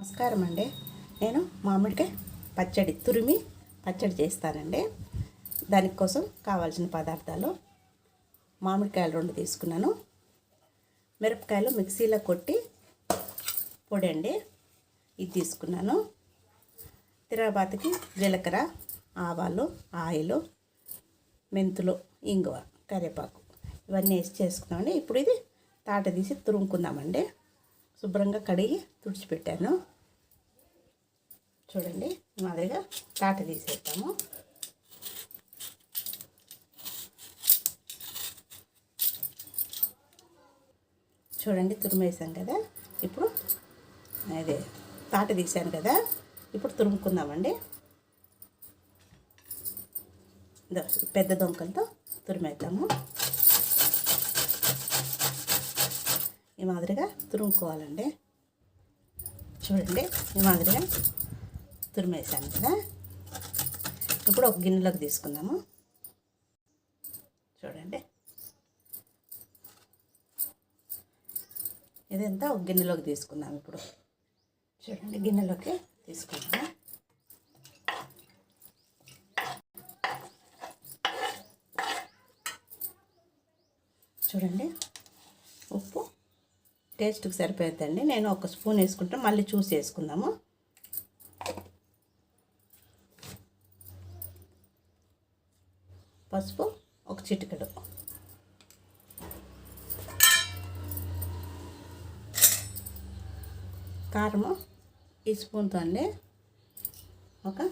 నమస్కారం అండి. నేను మామిడికాయ పచ్చడి తురిమి పచ్చడి చేస్తానండి. దానికోసం కావాల్సిన పదార్థాలు మామిడికాయలు రెండు తీసుకున్నాను. మిరపకాయలు మిక్సీలో కొట్టి పొడి అండి. ఇది తీసుకున్నాను. తిరగబాతకి జీలకర్ర ఆవాలు ఆయిల్ మెంతులు ఇంగువ కరివేపాకు ఇవన్నీ వేసి చేసుకున్నామండి. ఇప్పుడు ఇది తాట తీసి తురుముకుందామండి. శుభ్రంగా కడిగి తుడిచిపెట్టాను. చూడండి మాదిరిగా తాట తీసేద్దాము. చూడండి తురిమేసాం కదా. ఇప్పుడు అదే తాట తీసాను కదా. ఇప్పుడు తురుముకుందామండి. పెద్ద దొంకలతో తురిమేద్దాము. ఈ మాదిరిగా తురుముకోవాలండి. చూడండి ఈ మాదిరిగా తురిమేసాను కదా. ఇప్పుడు ఒక గిన్నెలోకి తీసుకుందాము. చూడండి. ఇదంతా ఒక గిన్నెలోకి తీసుకుందాం ఇప్పుడు. చూడండి గిన్నెలోకి తీసుకుందాం చూడండి ఉప్పు టేస్ట్కి సరిపోతుందండి నేను ఒక స్పూన్ వేసుకుంటాను మళ్ళీ చూసి వేసుకుందాము. పసుపు ఒక చిటికెడు. కారము ఈ స్పూన్తో అండి. ఒక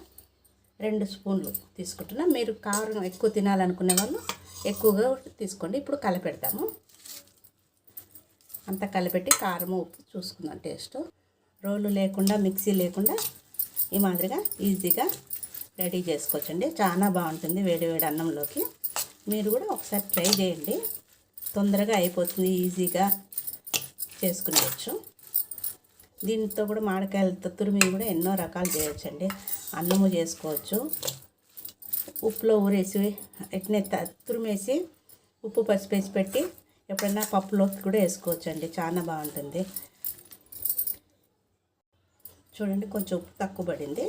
రెండు స్పూన్లు తీసుకుంటున్నా. మీరు కారం ఎక్కువ తినాలనుకునే వాళ్ళు ఎక్కువగా తీసుకోండి. ఇప్పుడు కలపెడతాము. అంతా కలిపెట్టి కారం ఉప్పు చూసుకుందాం టేస్ట్. రోలు లేకుండా మిక్సీ లేకుండా ఈ మాదిరిగా ఈజీగా రెడీ చేసుకోవచ్చండి. చాలా బాగుంటుంది వేడి వేడి అన్నంలోకి. మీరు కూడా ఒకసారి ట్రై చేయండి. తొందరగా అయిపోతుంది ఈజీగా చేసుకునేవచ్చు దీంతో కూడా మామిడికాయలతో తురిమి కూడా ఎన్నో రకాలు చేయొచ్చండి. అన్నము చేసుకోవచ్చు. ఉప్పులో ఊరేసి ఎట్నే త- తురిమేసి ఉప్పు పసిపేసి పెట్టి ఎప్పుడైనా పప్పులోకి కూడా వేసుకోవచ్చు అండి చాలా బాగుంటుంది. చూడండి కొంచెం ఉప్పు తక్కువ పడింది.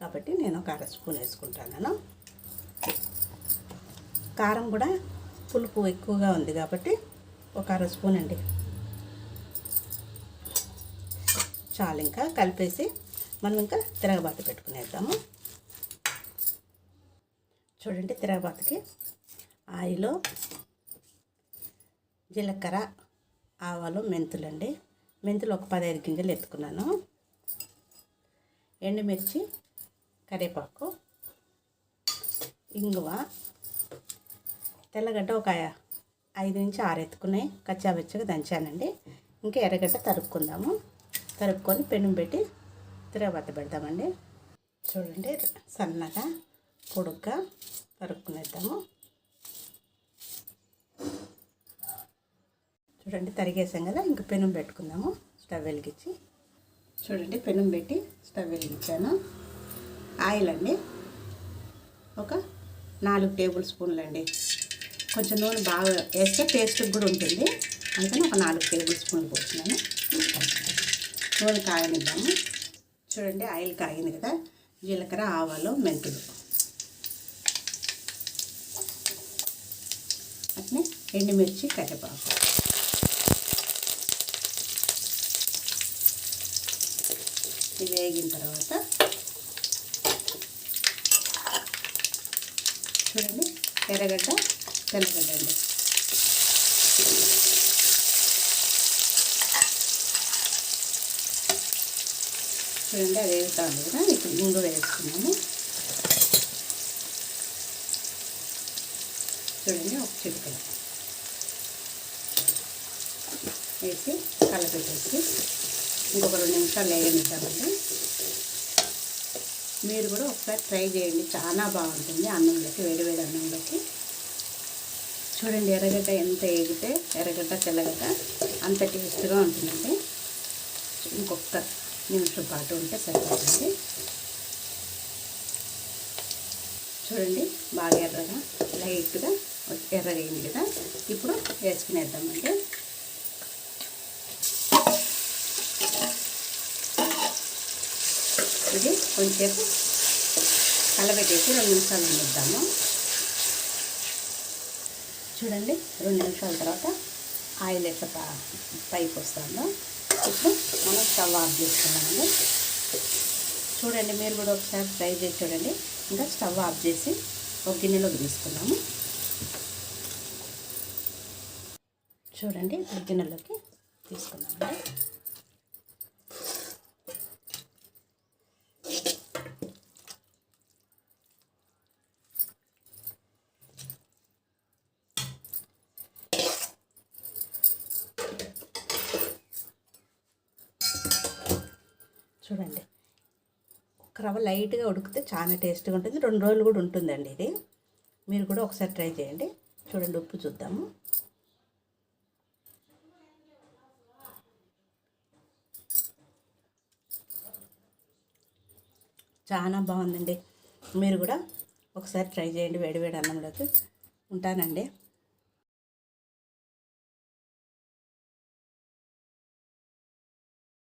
కాబట్టి నేను ఒక అర స్పూన్ వేసుకుంటాను. కారం కూడా పులుపు ఎక్కువగా ఉంది కాబట్టి ఒక అర స్పూన్ అండి. చాలు ఇంకా కలిపేసి మనం ఇంకా తిరగబాత పెట్టుకునేద్దాము. చూడండి తిరగబాతకి ఆయిల్ జీలకర్ర ఆవాలు మెంతులు అండి మెంతులు ఒక పదహైదు గింజలు ఎత్తుకున్నాను. ఎండుమిర్చి కరివేపాకు ఇంగువ తెల్లగడ్డ ఒక ఐదు నుంచి ఆరు ఎత్తుకున్నాయి. కచ్చాబెచ్చగా దంచానండి. ఇంకా ఎర్రగడ్డ తరుక్కుందాము. తరుక్కొని పెనం పెట్టి తిరగబట్ట పెడదామండి చూడండి సన్నగా పొడుగ్గా తరుక్కునేద్దాము. చూడండి తరిగేసాం కదా ఇంక పెనం పెట్టుకుందాము. స్టవ్ వెలిగించి. చూడండి పెనం పెట్టి స్టవ్ వెలిగించాను. ఆయిల్ అండి ఒక నాలుగు టేబుల్ స్పూన్లు అండి కొంచెం నూనె బాగా వేస్తే టేస్ట్ కూడా ఉంటుంది. అందుకని ఒక నాలుగు టేబుల్ స్పూన్లు పోస్తున్నాను నూనె కాగనిద్దాము చూడండి ఆయిల్ కాగింది కదా. జీలకర్ర ఆవాలు మెంతులు. అట్నే ఎండుమిర్చి కరివేపాకు. ఇది వేగిన తర్వాత చూడండి ఎర్రగడ్డ తెల్లగడ్డ అండి. చూడండి అది వేగుతాను కదా ఇప్పుడు ఇంగు వేసుకున్నాము. చూడండి ఒక చిటికలు వేసి కలపెట్టేసి ఇంకొక రెండు నిమిషాలు వేయనిద్దామండి మీరు కూడా ఒకసారి ట్రై చేయండి. చాలా బాగుంటుంది అన్నంలోకి వేడివేడి అన్నంలోకి చూడండి ఎర్రగడ్డ ఎంత వేగితే ఎర్రగడ్డ తెల్లగడ్డ అంత టేస్ట్గా ఉంటుందండి. ఇంకొక నిమిషం పాటు ఉంటే సరిపోతుంది. చూడండి బాగా ఎర్రగా లైట్గా ఎర్రగా కదా. ఇప్పుడు వేసుకునేద్దామండి ఇది కొంచెంసేపు కలబెట్టేసి రెండు నిమిషాలు ఉండిద్దాము చూడండి రెండు నిమిషాల తర్వాత ఆయిల్ ఎట్లా పైకి వస్తుందో. ఇప్పుడు మనం స్టవ్ ఆఫ్ చేసుకున్నాము చూడండి మీరు కూడా ఒకసారి ట్రై చేసి చూడండి. ఇంకా స్టవ్ ఆఫ్ చేసి ఒక గిన్నెలోకి తీసుకున్నాము చూడండి ఒక గిన్నెలోకి తీసుకున్నామండి చూడండి. ఒక రవ్వ లైట్గా ఉడికితే చాలా టేస్ట్గా ఉంటుంది. రెండు రోజులు కూడా ఉంటుందండి ఇది. మీరు కూడా ఒకసారి ట్రై చేయండి. చూడండి ఉప్పు చూద్దాము. చాలా బాగుందండి. మీరు కూడా ఒకసారి ట్రై చేయండి. వేడి వేడి అన్నంలోకి. ఉంటానండి.